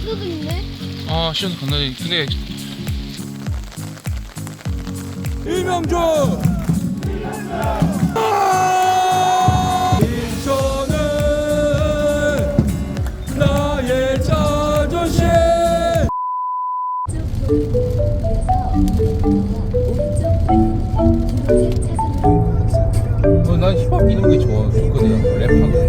신호도 있네. 아 시원 건너지 근데 이명준! 인천은 나의 자존심! 어, 난 힙합 이런 게 좋아. 좋거든 랩하고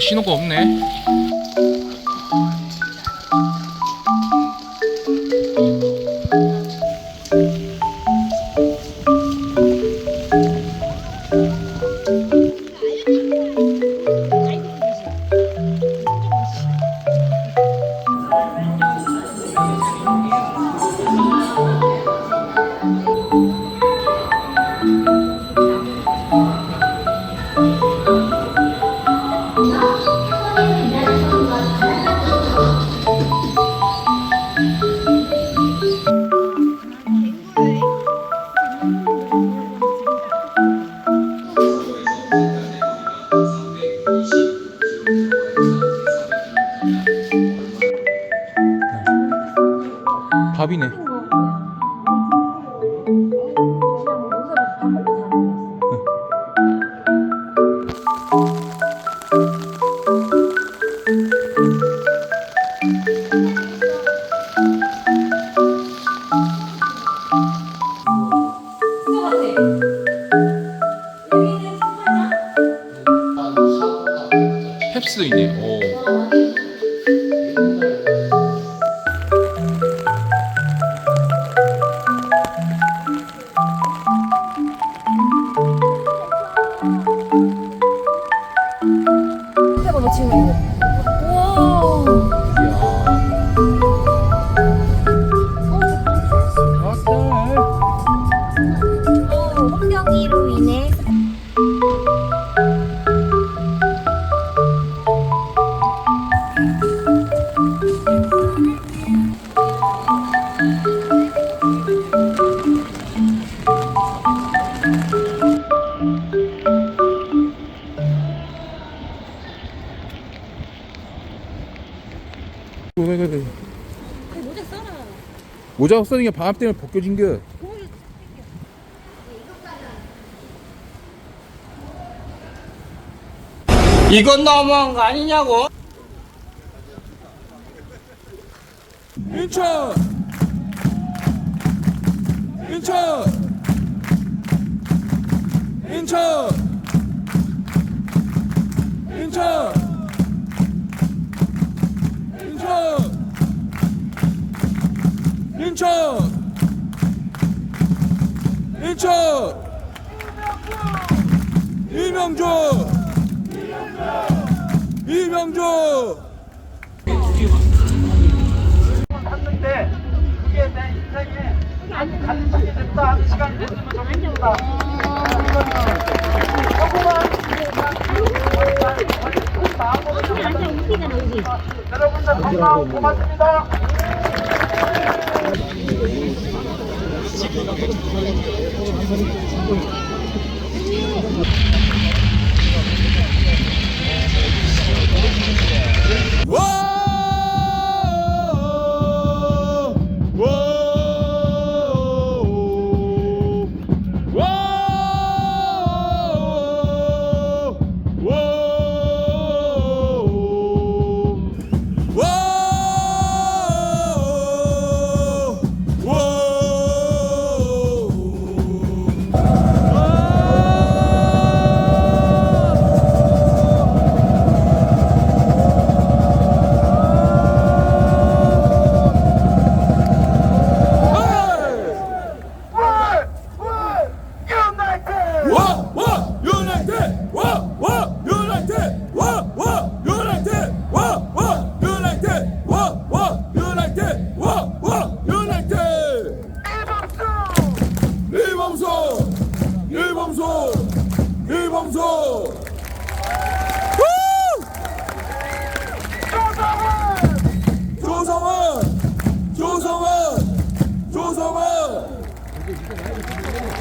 신호가 없네 모자 쓰는 게 방압 때문에 벗겨진 게. 이건 너무한 거 아니냐고? 인천 인천 인천 인천 인천 이명주 이명주 탔는데 그게 내 인생에 가르치게 됐다 하는 시간이 됐으면 좋겠습니다. 조금만 여러분들 건강 고맙습니다. すごい。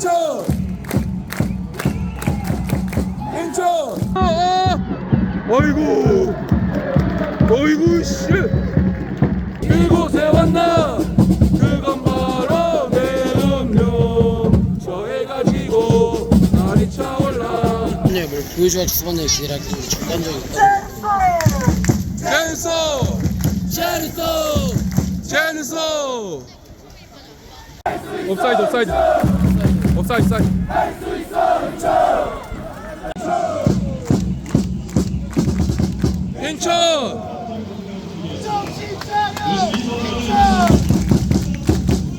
인천! 인천! 아, 어이구 어이구 씨! 이곳에 왔나? 그건 바로 내 음료. 저해 가지고 날이 차올라. 을 보여줘야 주번에 기대하기 전반적인 젠소! 젠소! 젠소! 옵사이드 옵사이드. 옵사이드 사이드 인천!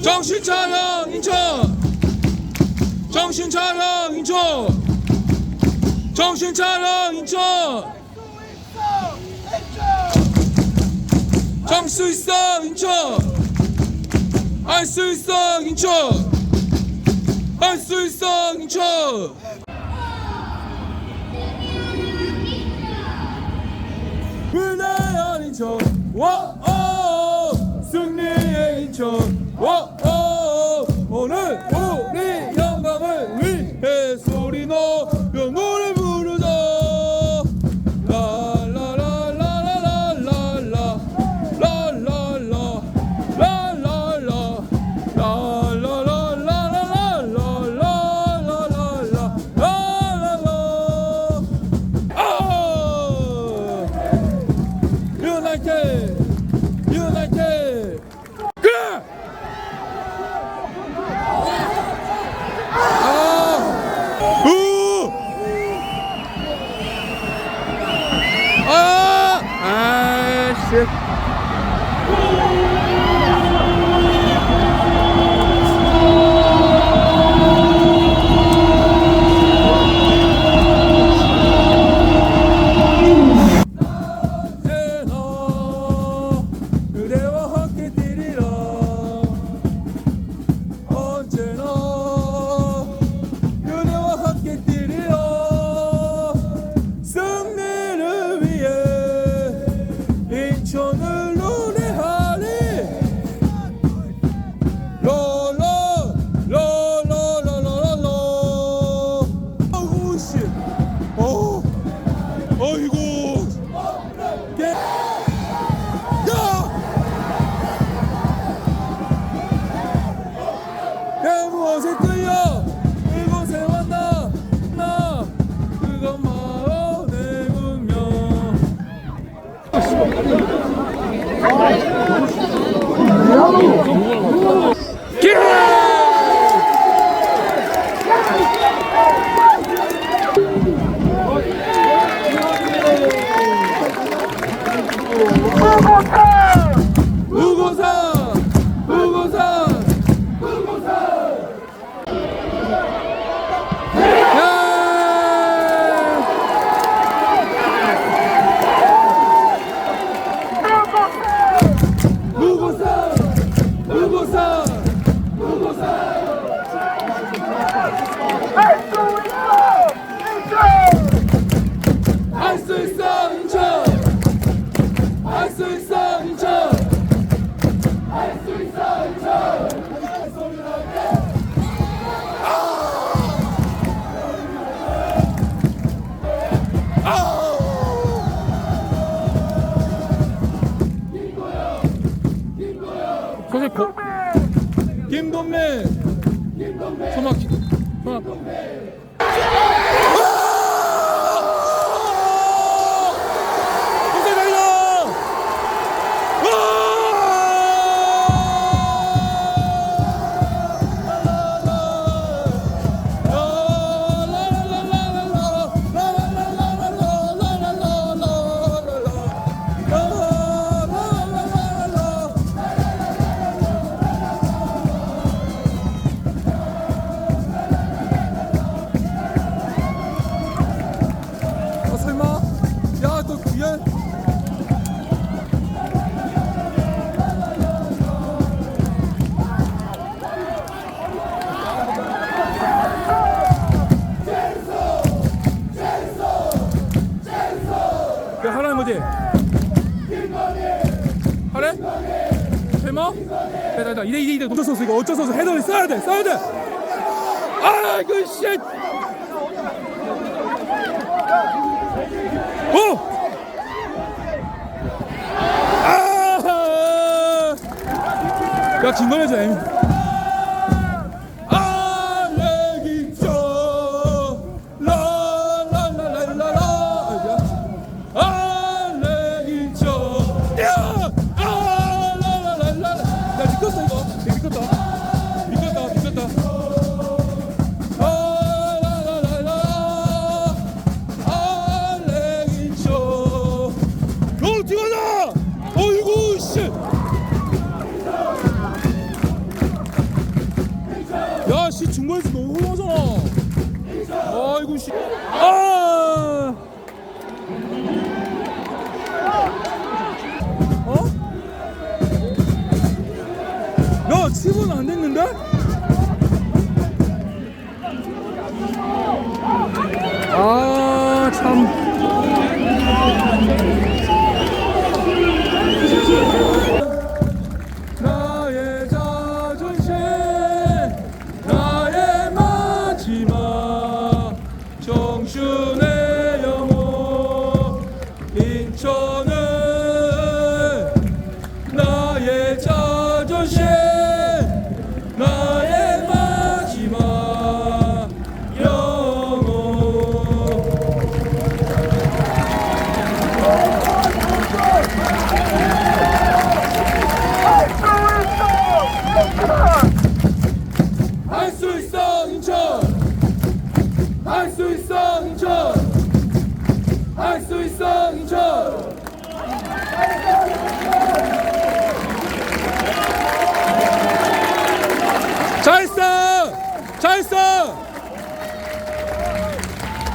정신 차려 인천! 정신 차려 인천! 정신 차려 인천 정수 있어 인천! 할 수 있어 인천! 할수 있어 인천 안술상처 그대 아닌 척 승리의 인천. 어? 됐다 됐다 이래 이래 이래 어쩔 수 없어 이거 어쩔 수 없어 헤더를 써야 돼 써야 돼아 이거 씨 오! 아! 야, 김건현 쌤. 10분 안 됐는데? 아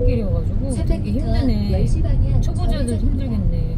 어, 시골길이어가지고 되게 힘드네. 초보자들 힘들겠네.